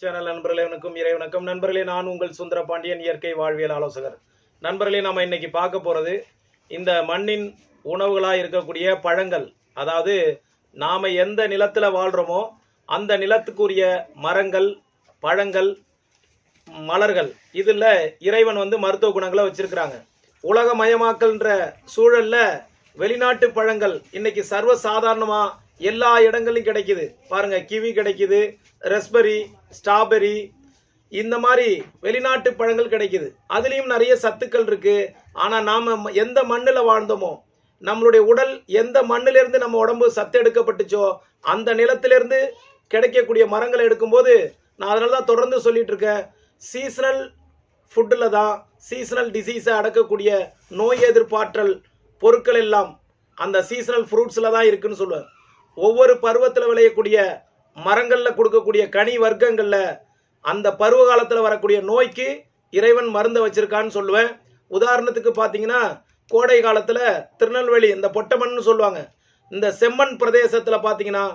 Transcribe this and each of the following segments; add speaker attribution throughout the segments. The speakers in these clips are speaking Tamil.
Speaker 1: சேனல் நண்பர்களே வணக்கம். இறை வணக்கம். நண்பர்களே நான் உங்கள் சுந்தர பாண்டியன் இயற்கை வாழ்வியல் ஆலோசகர். நண்பர்களே நம்ம இன்னைக்கு பார்க்க போகிறது இந்த மண்ணின் உணவுகளாக இருக்கக்கூடிய பழங்கள். அதாவது நாம் எந்த நிலத்தில் வாழ்கிறோமோ அந்த நிலத்துக்குரிய மரங்கள் பழங்கள் மலர்கள். இதில் இறைவன் வந்து மருத்துவ குணங்களை வச்சிருக்கிறாங்க. உலகமயமாக்கல்ன்ற சூழலில் வெளிநாட்டு பழங்கள் இன்னைக்கு சர்வசாதாரணமாக எல்லா இடங்களிலும் கிடைக்குது. பாருங்க கிவி கிடைக்குது ரெஸ்பெரி ஸ்ட்ராபெரி இந்த மாதிரி வெளிநாட்டு பழங்கள் கிடைக்குது. அதுலேயும் நிறைய சத்துக்கள் இருக்கு. ஆனால் நாம் எந்த மண்ணில் வாழ்ந்தோமோ நம்மளுடைய உடல் எந்த மண்ணிலிருந்து நம்ம உடம்பு சத்து எடுக்கப்பட்டுச்சோ அந்த நிலத்திலிருந்து கிடைக்கக்கூடிய மரங்களை எடுக்கும்போது நான் அதனால தான் தொடர்ந்து சொல்லிட்டு இருக்கேன் சீசனல் ஃபுட்டில் தான் சீசனல் டிசீஸை அடக்கக்கூடிய நோய் எதிர்ப்பாற்றல் பொருட்கள் எல்லாம் அந்த சீசனல் ஃப்ரூட்ஸில் தான் இருக்குன்னு சொல்லுவேன் ஒவ்வொரு பருவத்தில் விளையக்கூடிய மரங்களில் கொடுக்கக்கூடிய கனி வர்க்கங்களில் அந்த பருவ காலத்தில் வரக்கூடிய நோய்க்கு இறைவன் மருந்தை வச்சிருக்கான்னு சொல்லுவேன். உதாரணத்துக்கு பார்த்தீங்கன்னா கோடை காலத்தில் திருநெல்வேலி இந்த பொட்டமண்ணு சொல்லுவாங்க. இந்த செம்மண் பிரதேசத்தில் பார்த்தீங்கன்னா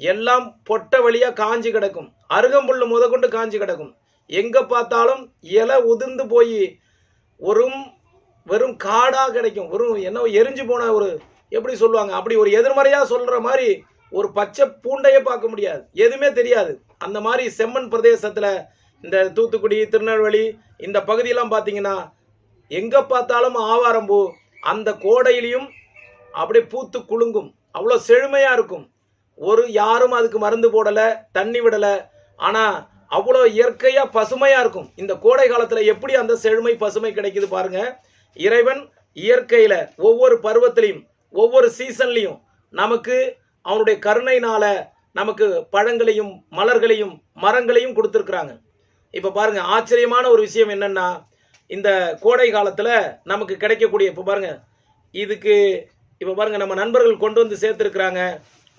Speaker 1: எல்லாம் பொட்டை வழியாக காஞ்சி கிடக்கும். அருகம்புல் முதற்கொண்டு காஞ்சி கிடக்கும். எங்கே பார்த்தாலும் இலை உதிர்ந்து போய் வெறும் வெறும் காடாக கிடைக்கும். வெறும் என்ன எரிஞ்சு போன ஒரு எப்படி சொல்லுவாங்க? அப்படி ஒரு எதிர்மறையாக சொல்கிற மாதிரி ஒரு பச்சை பூண்டையே பார்க்க முடியாது. எதுவுமே தெரியாது. அந்த மாதிரி செம்மண் பிரதேசத்தில் இந்த தூத்துக்குடி திருநெல்வேலி இந்த பகுதியெல்லாம் பார்த்தீங்கன்னா எங்கே பார்த்தாலும் ஆவாரம்பூ அந்த கோடையிலையும் அப்படியே பூத்து குலுங்கும். அவ்வளோ செழுமையாக இருக்கும். ஒரு யாரும் அதுக்கு மருந்து போடலை தண்ணி விடலை. ஆனால் அவ்வளோ இயற்கையாக பசுமையாக இருக்கும். இந்த கோடை காலத்தில் எப்படி அந்த செழுமை பசுமை கிடைக்குது பாருங்கள் இறைவன் இயற்கையில் ஒவ்வொரு பருவத்திலையும் ஒவ்வொரு சீசன்லையும் நமக்கு அவனுடைய கருணையினால நமக்கு பழங்களையும் மலர்களையும் மரங்களையும் கொடுத்துருக்குறாங்க. இப்போ பாருங்க ஆச்சரியமான ஒரு விஷயம் என்னன்னா இந்த கோடை காலத்தில் நமக்கு கிடைக்கக்கூடிய இப்போ பாருங்க இதுக்கு இப்போ பாருங்க நம்ம நண்பர்கள் கொண்டு வந்து சேர்த்துருக்குறாங்க.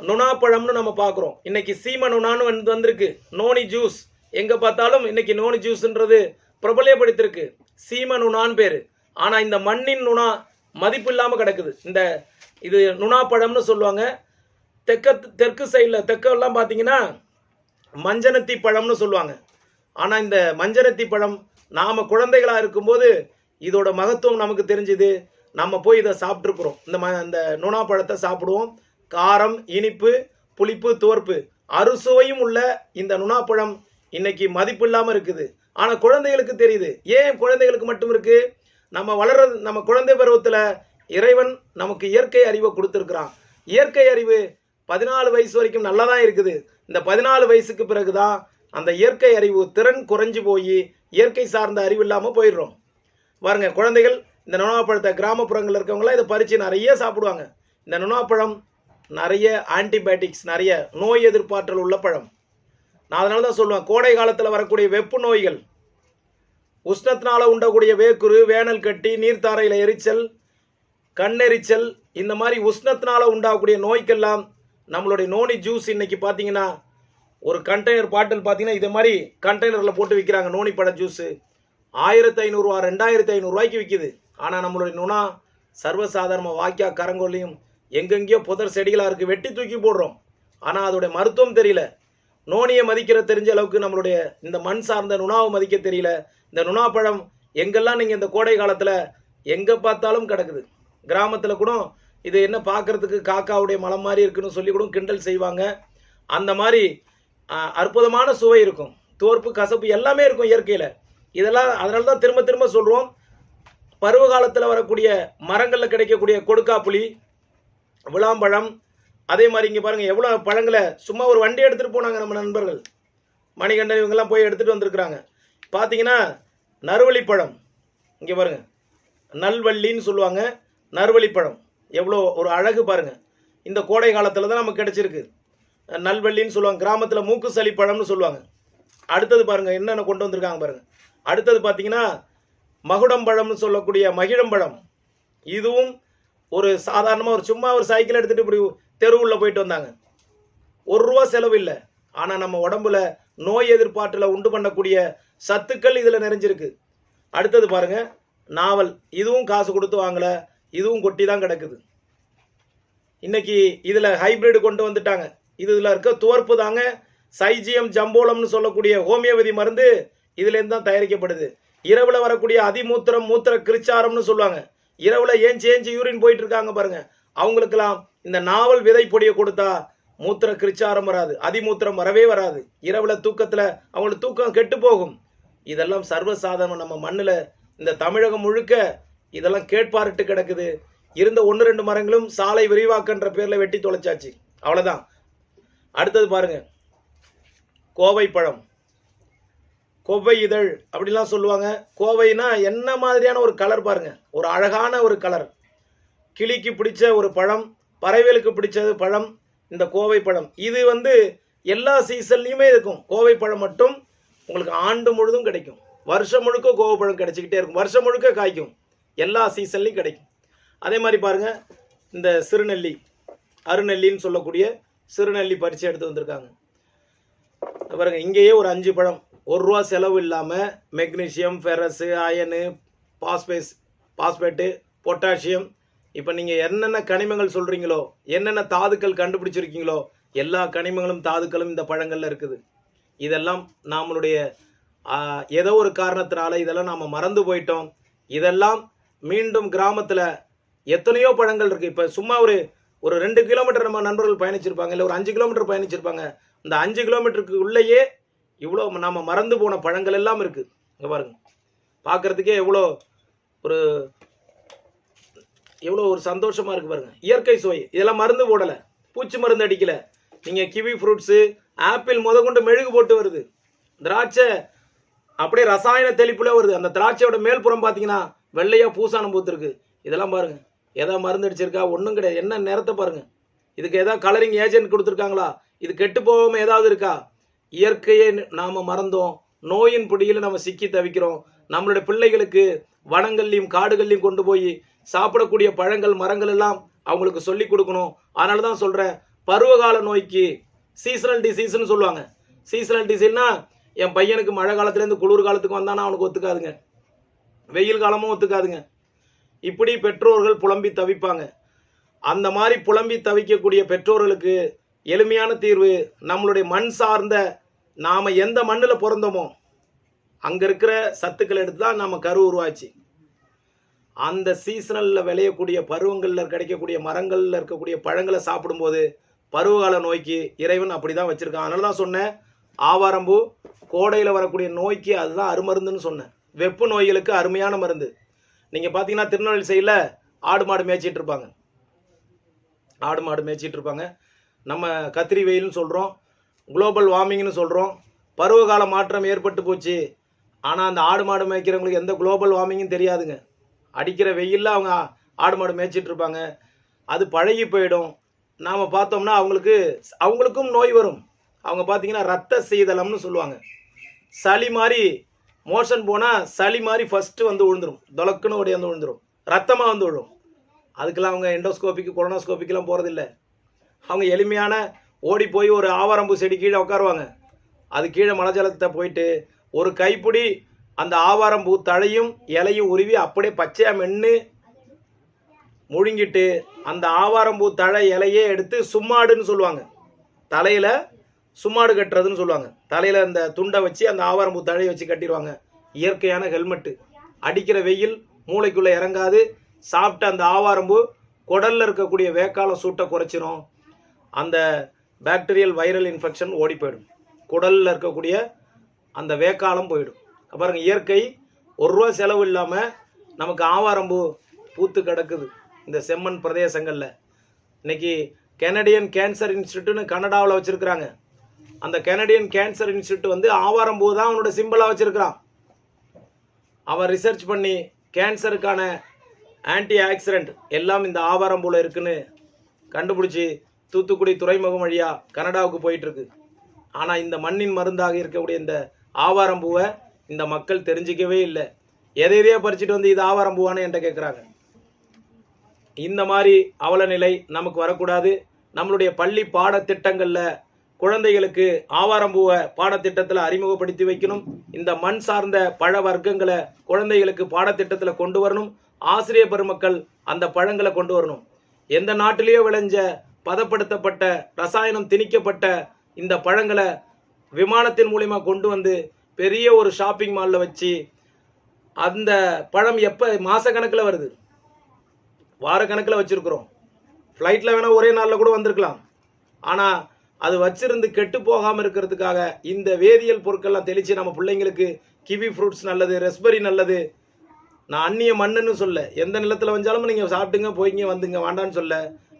Speaker 1: நுணாப்பழம்னு நம்ம பார்க்குறோம் இன்னைக்கு சீம நுணான்னு வந்து வந்திருக்கு. Noni juice. எங்கே பார்த்தாலும் இன்னைக்கு நோனி ஜூஸ்ன்றது பிரபலியப்படுத்திருக்கு சீம நுணான்னு பேர். ஆனால் இந்த மண்ணின் நுணா மதிப்பு இல்லாமல் கிடக்குது. இந்த இது நுணாப்பழம்னு சொல்லுவாங்க. தெற்க தெற்கு சைடில் தெற்கெல்லாம் பார்த்தீங்கன்னா மஞ்சனத்தி பழம்னு சொல்லுவாங்க. ஆனால் இந்த மஞ்சனத்தி பழம் நாம் குழந்தைகளாக இருக்கும்போது இதோட மகத்துவம் நமக்கு தெரிஞ்சுது. நம்ம போய் இதை சாப்பிட்ருக்குறோம் இந்த ம இந்த நுணா பழத்தை சாப்பிடுவோம். காரம் இனிப்பு புளிப்பு துவர்ப்பு. அறுசுவையும் உள்ள இந்த நுணாப்பழம் இன்னைக்கு மதிப்பு இல்லாமல் இருக்குது. ஆனால் குழந்தைகளுக்கு தெரியுது. ஏன் குழந்தைகளுக்கு மட்டும் இருக்குது நம்ம வளர்றது நம்ம குழந்தை பருவத்தில் இறைவன் நமக்கு இயற்கை அறிவை கொடுத்துருக்குறான். இயற்கை அறிவு பதினாலு வயசு வரைக்கும் நல்லா தான் இருக்குது. இந்த பதினாலு வயசுக்கு பிறகு தான் அந்த இயற்கை அறிவு திறன் குறைஞ்சு போய் இயற்கை சார்ந்த அறிவு இல்லாமல் போயிடுறோம். பாருங்க குழந்தைகள் இந்த நுணாப்பழத்தை கிராமப்புறங்களில் இருக்கவங்களாம் இதை பறித்து நிறைய சாப்பிடுவாங்க. இந்த நுணாப்பழம் நிறைய ஆன்டிபயோட்டிக்ஸ் நிறைய நோய் எதிர்ப்பாற்றல் உள்ள பழம். நான் அதனால தான் சொல்லுவேன் கோடை காலத்தில் வரக்கூடிய வெப்பு நோய்கள் உஷ்ணத்தினால உண்டக்கூடிய வேக்குரு வேனல் கட்டி நீர்த்தாரையில் எரிச்சல் கண்ணெரிச்சல் இந்த மாதிரி உஷ்ணத்தினால உண்டாகக்கூடிய நோய்க்கெல்லாம் நம்மளுடைய நோனி ஜூஸ் இன்னைக்கு பார்த்தீங்கன்னா ஒரு கண்டெய்னர் பாட்டில் பார்த்தீங்கன்னா இதே மாதிரி கண்டெய்னரில் போட்டு விற்கிறாங்க நோனி பழ ஜூஸு. ஆயிரத்தி ஐநூறுரூவா ரெண்டாயிரத்தி ஐநூறுரூவாய்க்கு விற்கிது ஆனால் நம்மளுடைய நுணா சர்வசாதாரணமாக வாக்கியா கரங்கொல்லியும் எங்கெங்கேயோ புதர் செடிகளாக இருக்குது வெட்டி தூக்கி போடுறோம். ஆனால் அதோடைய மருத்துவம் தெரியல. நோனியை மதிக்கிற தெரிஞ்ச அளவுக்கு நம்மளுடைய இந்த மண் சார்ந்த நுணாவை மதிக்க தெரியல. இந்த நுணா பழம் எங்கெல்லாம் நீங்கள் இந்த கோடை காலத்தில் எங்கே பார்த்தாலும் கிடக்குது. கிராமத்தில் கூட இது என்ன பார்க்கறதுக்கு காக்காவுடைய மலம் மாதிரி இருக்குன்னு சொல்லி கூட கிண்டல் செய்வாங்க. அந்த மாதிரி அற்புதமான சுவை இருக்கும். தோற்பு கசப்பு எல்லாமே இருக்கும் இயற்கையில். இதெல்லாம் அதனால தான் திரும்ப திரும்ப சொல்கிறோம் பருவ காலத்தில் வரக்கூடிய மரங்களில் கிடைக்கக்கூடிய கொடுக்காப்புளி விளாம்பழம் அதே மாதிரி இங்கே பாருங்கள் எவ்வளோ பழங்களை சும்மா ஒரு வண்டி எடுத்துகிட்டு போனாங்க நம்ம நண்பர்கள். மணிகண்டன் இவங்கெல்லாம் போய் எடுத்துகிட்டு வந்திருக்கிறாங்க. பார்த்தீங்கன்னா நறுவழி பழம். இங்கே பாருங்க நல்வள்ளின்னு சொல்லுவாங்க நறுவழி பழம். எவ்வளோ ஒரு அழகு பாருங்கள் இந்த கோடை காலத்தில் தான் நமக்கு கிடச்சிருக்கு. நல்வள்ளின்னு சொல்லுவாங்க கிராமத்தில் மூக்கு சளி பழம்னு சொல்லுவாங்க. அடுத்தது பாருங்கள் என்னென்ன கொண்டு வந்திருக்காங்க பாருங்கள் அடுத்தது பார்த்தீங்கன்னா மகுடம்பழம்னு சொல்லக்கூடிய மகிழம்பழம் இதுவும் ஒரு சாதாரணமாக ஒரு சும்மா ஒரு சைக்கிள் எடுத்துகிட்டு இப்படி தெருவுள்ள போயிட்டு வந்தாங்க. ஒரு ரூபா செலவு இல்லை. ஆனால் நம்ம உடம்புல நோய் எதிர்ப்பாற்றில் உண்டு பண்ணக்கூடிய சத்துக்கள் இதில் நிறைஞ்சிருக்கு. அடுத்தது பாருங்க நாவல். இதுவும் காசு கொடுத்து வாங்கல. இதுவும் கொட்டி தான் கிடக்குது. இன்னைக்கு இதில் ஹைபிரிட் கொண்டு வந்துட்டாங்க. இது இதில் இருக்க துவர்ப்பு தாங்க சைஜியம் ஜம்போலம்னு சொல்லக்கூடிய ஹோமியோபதி மருந்து இதுலேருந்து தான் தயாரிக்கப்படுது. இரவில் வரக்கூடிய அதிமூத்திரம் மூத்திர கிருச்சாரம்னு சொல்லுவாங்க. இரவில் ஏஞ்சி ஏஞ்சி யூரின் போயிட்டு இருக்காங்க பாருங்க. அவங்களுக்கெல்லாம் இந்த நாவல் விதை பொடியை கொடுத்தா மூத்திர கிருச்சாரம் வராது அதிமூத்திரம் வரவே வராது. இரவுல தூக்கத்துல அவங்களுக்கு தூக்கம் கெட்டு போகும். இதெல்லாம் சர்வசாதாரணம் நம்ம மண்ணில் இந்த தமிழகம் முழுக்க இதெல்லாம் கேட்பாரிட்டு கிடக்குது. இருந்த ஒன்று ரெண்டு மரங்களும் சாலை விரிவாக்கன்ற பேரில் வெட்டி தொலைச்சாச்சு. அவ்வளோதான் அடுத்தது பாருங்க. கோவை பழம். கோவை இதழ் அப்படிலாம் சொல்லுவாங்க. கோவைனா என்ன மாதிரியான ஒரு கலர் பாருங்க. ஒரு அழகான ஒரு கலர் கிளிக்கு பிடிச்ச ஒரு பழம் பறவைகளுக்கு பிடிச்சது பழம் இந்த கோவை பழம். இது வந்து எல்லா சீசன்லையுமே இருக்கும். கோவை பழம் மட்டும் உங்களுக்கு ஆண்டு முழுதும் கிடைக்கும். வருஷம் முழுக்க கோவை பழம் கிடைச்சிக்கிட்டே இருக்கும். வருஷம் முழுக்க காய்க்கும். எல்லா சீசன்லையும் கிடைக்கும். அதே மாதிரி பாருங்க இந்த சிறுநெல்லி அருநெல்லின்னு சொல்லக்கூடிய சிறுநெல்லி பறித்து எடுத்து வந்திருக்காங்க. பாருங்க இங்கேயே ஒரு அஞ்சு பழம். ஒரு ரூபா செலவு இல்லாமல் magnesium ferrous iron பாஸ்பேஸ் phosphate potassium இப்போ நீங்கள் என்னென்ன கனிமங்கள் சொல்கிறீங்களோ என்னென்ன தாதுக்கள் கண்டுபிடிச்சிருக்கீங்களோ எல்லா கனிமங்களும் தாதுக்களும் இந்த பழங்களில் இருக்குது. இதெல்லாம் நம்மளுடைய ஏதோ ஒரு காரணத்தினால இதெல்லாம் நாம் மறந்து போயிட்டோம். இதெல்லாம் மீண்டும் கிராமத்தில் எத்தனையோ பழங்கள் இருக்குது இப்போ சும்மா ஒரு ஒரு ரெண்டு கிலோமீட்டர் நம்ம நண்பர்கள் பயணிச்சிருப்பாங்க இல்லை ஒரு அஞ்சு கிலோமீட்டர் பயணிச்சிருப்பாங்க. இந்த அஞ்சு கிலோமீட்டருக்கு உள்ளேயே இவ்வளோ நம்ம மறந்து போன பழங்கள் எல்லாம் இருக்குது இங்கே பாருங்க. பார்க்கறதுக்கே எவ்வளோ ஒரு எவ்வளோ ஒரு சந்தோஷமாக இருக்கு பாருங்கள் இயற்கை சுவை. இதெல்லாம் மருந்து போடலை. பூச்சி மருந்து அடிக்கலை. நீங்கள் கிவி ஃப்ரூட்ஸு ஆப்பிள் முத கொண்டு மெழுகு போட்டு வருது. திராட்சை அப்படியே ரசாயன தெளிப்புல வருது. அந்த திராட்சையோட மேல்புறம் பார்த்தீங்கன்னா வெள்ளையாக பூசானம் பூத்துருக்கு. இதெல்லாம் பாருங்கள் எதா மருந்து அடிச்சிருக்கா? ஒன்றும் கிடையாது. என்ன நேரத்தை பாருங்க. இதுக்கு ஏதாவது கலரிங் ஏஜென்ட் கொடுத்துருக்காங்களா? இது கெட்டு போகாமல் ஏதாவது இருக்கா? இயற்கையை நாம் மறந்தோம். நோயின் பிடியில் நம்ம சிக்கி தவிக்கிறோம். நம்மளுடைய பிள்ளைகளுக்கு வனங்கள்லையும் காடுகள்லையும் கொண்டு போய் சாப்பிடக்கூடிய பழங்கள் மரங்கள் எல்லாம் அவங்களுக்கு சொல்லி கொடுக்கணும். அதனால தான் சொல்கிறேன் பருவகால நோய்க்கு சீசனல் டிசீஸ்னு சொல்லுவாங்க. சீசனல் டிசீஸ்னா என் பையனுக்கு மழை காலத்துலேருந்து குளிர் காலத்துக்கு வந்தானா அவனுக்கு ஒத்துக்காதுங்க. வெயில் காலமும் ஒத்துக்காதுங்க. இப்படி பெற்றோர்கள் புலம்பி தவிப்பாங்க. அந்த மாதிரி புலம்பி தவிக்கக்கூடிய பெற்றோர்களுக்கு எளிமையான தீர்வு நம்மளுடைய மண் சார்ந்த நாம் எந்த மண்ணில் பிறந்தோமோ அங்கே இருக்கிற சத்துக்களை எடுத்து தான் நம்ம கரு உருவாச்சு. அந்த சீசனலில் விளையக்கூடிய பருவங்களில் கிடைக்கக்கூடிய மரங்களில் இருக்கக்கூடிய பழங்களை சாப்பிடும்போது பருவகால நோய்க்கு இறைவன் அப்படிதான் வச்சுருக்கான். அதனால தான் சொன்னேன் ஆவாரம்பூ கோடையில் வரக்கூடிய நோய்க்கு அதுதான் அருமருந்துன்னு சொன்னேன். வெப்பு நோய்களுக்கு அருமையான மருந்து. நீங்கள் பார்த்தீங்கன்னா திருநெல்வேலி சைடில் ஆடு மாடு மேய்ச்சிட்டு இருப்பாங்க. ஆடு மாடு மேய்ச்சிட்டு இருப்பாங்க. நம்ம கத்திரி வெயில்னு சொல்கிறோம் குளோபல் வார்மிங்னு சொல்கிறோம் பருவகால மாற்றம் ஏற்பட்டு போச்சு. ஆனால் அந்த ஆடு மாடு மேய்க்கிறவங்களுக்கு எந்த குளோபல் வார்மிங்கும் தெரியாதுங்க. அடிக்கிற வெயிலில் அவங்க ஆடு மாடு மேய்ச்சிட்டு இருப்பாங்க. அது பழகி போயிடும். நாம் பார்த்தோம்னா அவங்களுக்கு அவங்களுக்கும் நோய் வரும். அவங்க பார்த்தீங்கன்னா ரத்த சீதளம்னு சொல்லுவாங்க. சளி மாதிரி மோஷன் போனால் சளி மாதிரி ஃபஸ்ட்டு வந்து விழுந்துடும் தொலக்குன்னு ஓடி வந்து விழுந்துடும் ரத்தமாக வந்து விழும் அதுக்கெல்லாம் அவங்க எண்டோஸ்கோபிக்கு கொரோனாஸ்கோபிக்கெலாம் போகிறதில்ல அவங்க எளிமையான ஓடி போய் ஒரு ஆவாரம்பூ செடி கீழே உட்காருவாங்க. அது கீழே மலஜலத்தை போயிட்டு ஒரு கைப்பிடி அந்த ஆவாரம்பூ தழையும் இலையும் உருவி அப்படியே பச்சையாக மென்று முழுங்கிட்டு அந்த ஆவாரம்பூ தழை இலையே எடுத்து சும்மாடுன்னு சொல்லுவாங்க. தலையில் சும்மாடு கட்டுறதுன்னு சொல்லுவாங்க. தலையில் அந்த துண்டை வச்சு அந்த ஆவாரம்பூ தழையை வச்சு கட்டிடுவாங்க. இயற்கையான ஹெல்மெட்டு. அடிக்கிற வெயில் மூளைக்குள்ளே இறங்காது. சாப்பிட்ட அந்த ஆவாரம்பூ குடலில் இருக்கக்கூடிய வேக்கால சூட்டை குறைச்சிரும். அந்த பாக்டீரியல் வைரல் இன்ஃபெக்ஷன் ஓடி போயிடும். குடலில் இருக்கக்கூடிய அந்த வேக்காலம் போயிடும். பாருங்க இயற்கை ஒரு ரூபா செலவு இல்லாமல் நமக்கு ஆவாரம்பூ பூத்து கிடக்குது இந்த செம்மண் பிரதேசங்களில். இன்னைக்கு கெனடியன் கேன்சர் இன்ஸ்டியூட்னு கனடாவில் வச்சுருக்குறாங்க. அந்த கெனடியன் கேன்சர் இன்ஸ்டியூட் வந்து ஆவாரம்பூ தான் அவனோட சிம்பிளாக வச்சுருக்கிறான். அவன் ரிசர்ச் பண்ணி கேன்சருக்கான ஆன்டி ஆக்சிடெண்ட் எல்லாம் இந்த ஆவாரம்பூவில் இருக்குன்னு கண்டுபிடிச்சி தூத்துக்குடி துறைமுகம் வழியாக கனடாவுக்கு போயிட்டுருக்கு ஆனால் இந்த மண்ணின் மருந்தாக இருக்கக்கூடிய இந்த ஆவாரம்பூவை இந்த மக்கள் தெரிஞ்சிக்கவே இல்லை. எதை எதையோ பறிச்சுட்டு வந்து இது ஆவாரம்பூவான்னு என்கிட்ட கேட்குறாங்க இந்த மாதிரி அவல நிலை நமக்கு வரக்கூடாது. நம்மளுடைய பள்ளி பாடத்திட்டங்களில் குழந்தைகளுக்கு ஆவாரம்பூவை பாடத்திட்டத்தில் அறிமுகப்படுத்தி வைக்கணும். இந்த மண் சார்ந்த பழ வர்க்கங்களை குழந்தைகளுக்கு பாடத்திட்டத்தில் கொண்டு வரணும். ஆசிரியர் பெருமக்கள் அந்த பழங்களை கொண்டு வரணும். எந்த நாட்டிலேயோ விளைஞ்ச பதப்படுத்தப்பட்ட ரசாயனம் திணிக்கப்பட்ட இந்த பழங்களை விமானத்தின் மூலிமா கொண்டு வந்து பெரிய ஒரு ஷாப்பிங் மாலில் வச்சு அந்த பழம் எப்போ மாதக்கணக்கில் வருது. வாரக்கணக்கில் வச்சுருக்குறோம். ஃப்ளைட்டில் வேணால் ஒரே நாளில் கூட வந்திருக்கலாம். ஆனால் அது வச்சிருந்து கெட்டு போகாமல் இருக்கிறதுக்காக இந்த வேதியியல் பொருட்கள்லாம் தெளித்து நம்ம பிள்ளைங்களுக்கு கிவி ஃப்ரூட்ஸ் நல்லது ரெஸ்பெரி நல்லது. நான் அந்நிய மண்ணுன்னு சொல்ல எந்த நிலத்தில் வந்தாலும் நீங்கள் சாப்பிட்டுங்க போய்ங்க வந்துங்க வேண்டான்னு சொல்ல.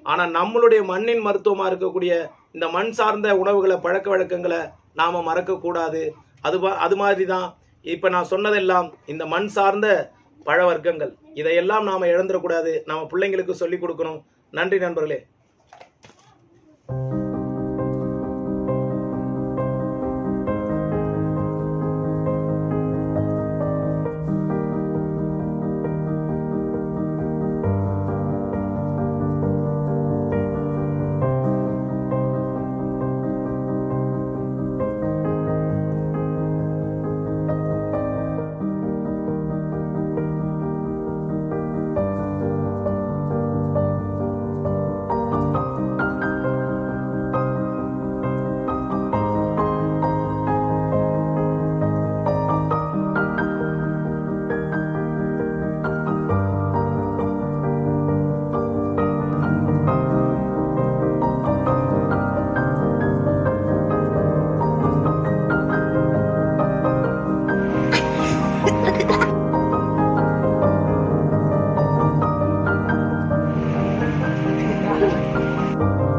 Speaker 1: ஆனால் நம்மளுடைய மண்ணின் மருத்துவமாக இருக்கக்கூடிய இந்த மண் சார்ந்த உணவுகளை பழக்க வழக்கங்களை நாம் மறக்கக்கூடாது. அது பா- அது மாதிரி தான் இப்போ நான் சொன்னதெல்லாம் இந்த மண் சார்ந்த பழ வர்க்கங்கள் இதையெல்லாம் நாம் இழந்துடக்கூடாது. நம்ம பிள்ளைங்களுக்கு சொல்லிக் கொடுக்கணும். நன்றி நண்பர்களே.
Speaker 2: பழம்